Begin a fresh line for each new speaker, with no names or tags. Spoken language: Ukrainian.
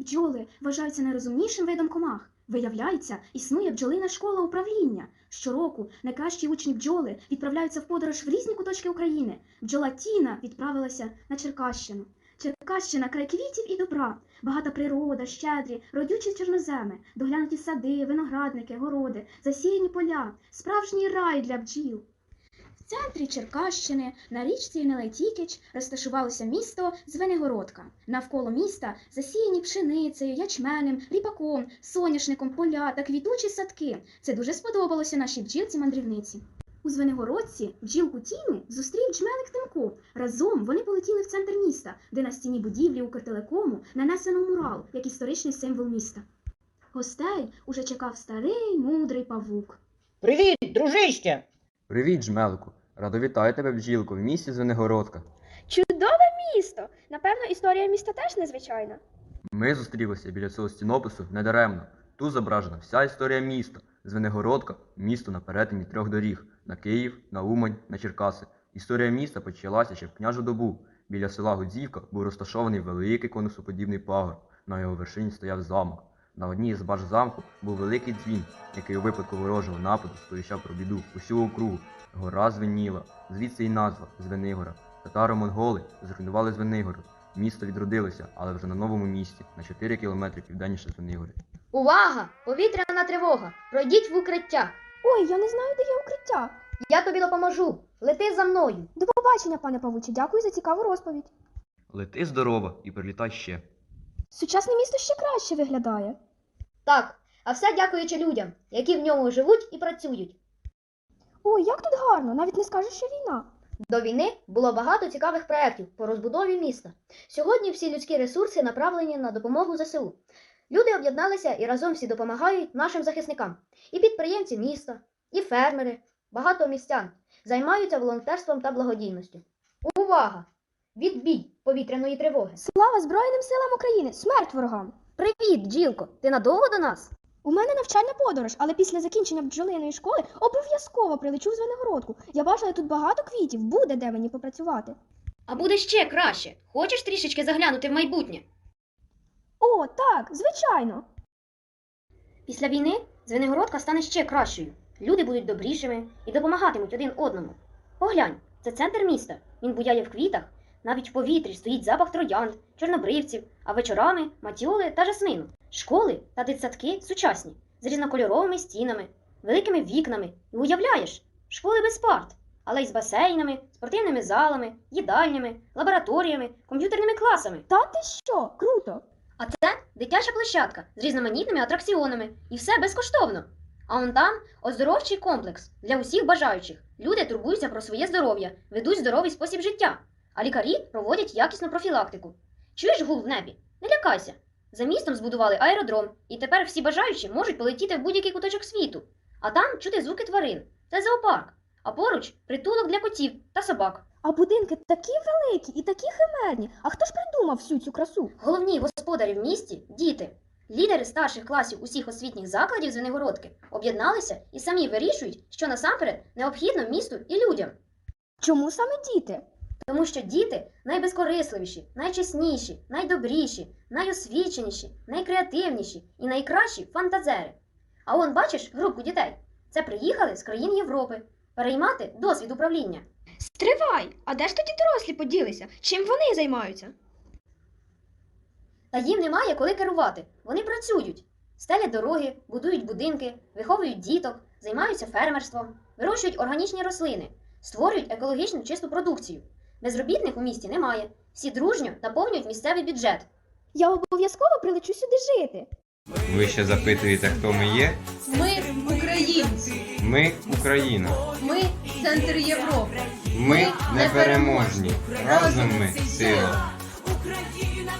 Бджоли вважаються найрозумнішим видом комах. Виявляється, існує бджолина школа управління. Щороку найкращі учні бджоли відправляються в подорож в різні куточки України. Бджола Тіна відправилася на Черкащину. Черкащина край квітів і добра, багата природа, щедрі, родючі чорноземи, доглянуті сади, виноградники, городи, засіяні поля, справжній рай для бджіл. В центрі Черкащини на річці Нелетікіч розташувалося місто Звенигородка. Навколо міста засіяні пшеницею, ячменем, ріпаком, соняшником, поля та квітучі садки. Це дуже сподобалося нашій бджілці-мандрівниці. У Звенигородці бджілку Тіну зустрів джмелик Тимко. Разом вони полетіли в центр міста, де на стіні будівлі Укртелекому нанесено мурал як історичний символ міста. Гостей уже чекав старий мудрий павук.
Привіт, дружище!
Привіт, жмелику! Радо вітаю тебе, бджілко, в місті Звенигородка.
Чудове місто! Напевно, історія міста теж незвичайна.
Ми зустрілися біля цього стінопису недаремно. Тут зображена вся історія міста. Звенигородка місто на перетині трьох доріг на Київ, на Умань, на Черкаси. Історія міста почалася ще в княжу добу. Біля села Гудзівка був розташований великий конусоподібний пагор. На його вершині стояв замок. На одній з баш замку був великий дзвін, який у випадку ворожого нападу сповіщав про біду усю округу. Гора звеніла, звідси й назва Звенигора. Татаро-монголи зруйнували Звенигород. Місто відродилося, але вже на новому місці, на 4 кілометри південніше Звенигори.
Увага! Повітряна тривога! Пройдіть в укриття!
Ой, я не знаю, де є укриття.
Я тобі допоможу! Лети за мною!
До побачення, пане Павучі, дякую за цікаву розповідь.
Лети здорово і прилітай ще.
Сучасне місто ще краще виглядає.
Так, а все дякуючи людям, які в ньому живуть і працюють.
Ой, як тут гарно, навіть не скажеш, що війна.
До війни було багато цікавих проєктів по розбудові міста. Сьогодні всі людські ресурси направлені на допомогу ЗСУ. Люди об'єдналися і разом всі допомагають нашим захисникам. І підприємці міста, і фермери, багато містян займаються волонтерством та благодійністю. Увага! Відбій повітряної тривоги!
Слава Збройним силам України! Смерть ворогам!
Привіт, Джілко! Ти надовго до нас?
У мене навчальна подорож, але після закінчення бджолиної школи обов'язково прилечу в Звенигородку. Я бачила тут багато квітів, буде де мені попрацювати.
А буде ще краще. Хочеш трішечки заглянути в майбутнє?
О, так, звичайно.
Після війни Звенигородка стане ще кращою. Люди будуть добрішими і допомагатимуть один одному. Поглянь, це центр міста. Він буяє в квітах. Навіть в повітрі стоїть запах троянд, чорнобривців, а вечорами матіоли та жасмину. Школи та дитсадки сучасні, з різнокольоровими стінами, великими вікнами. І уявляєш, школи без парт, але й з басейнами, спортивними залами, їдальнями, лабораторіями, комп'ютерними класами.
Та ти що? Круто!
А це дитяча площадка з різноманітними атракціонами. І все безкоштовно. А он там оздоровчий комплекс для усіх бажаючих. Люди турбуються про своє здоров'я, ведуть здоровий спосіб життя, а лікарі проводять якісну профілактику. Чуєш гул в небі? Не лякайся. За містом збудували аеродром, і тепер всі бажаючі можуть полетіти в будь-який куточок світу. А там чути звуки тварин. Це зоопарк. А поруч притулок для котів та собак.
А будинки такі великі і такі химерні. А хто ж придумав всю цю красу?
Головні господарі в місті діти. Лідери старших класів усіх освітніх закладів Звенигородки об'єдналися і самі вирішують, що насамперед необхідно місту і людям.
Чому саме діти?
Тому що діти найбезкорисливіші, найчесніші, найдобріші, найосвіченіші, найкреативніші і найкращі фантазери. А он, бачиш, групку дітей. Це приїхали з країн Європи переймати досвід управління.
Стривай! А де ж тоді дорослі поділися? Чим вони займаються?
Та їм немає коли керувати. Вони працюють, стелять дороги, будують будинки, виховують діток, займаються фермерством, вирощують органічні рослини, створюють екологічну чисту продукцію. Безробітних у місті немає. Всі дружньо наповнюють місцевий бюджет.
Я обов'язково прилечу сюди жити.
Ви ще запитуєте, хто ми є?
Ми українці.
Ми Україна.
Ми центр Європи.
Ми непереможні. Разом ми сила.
Україна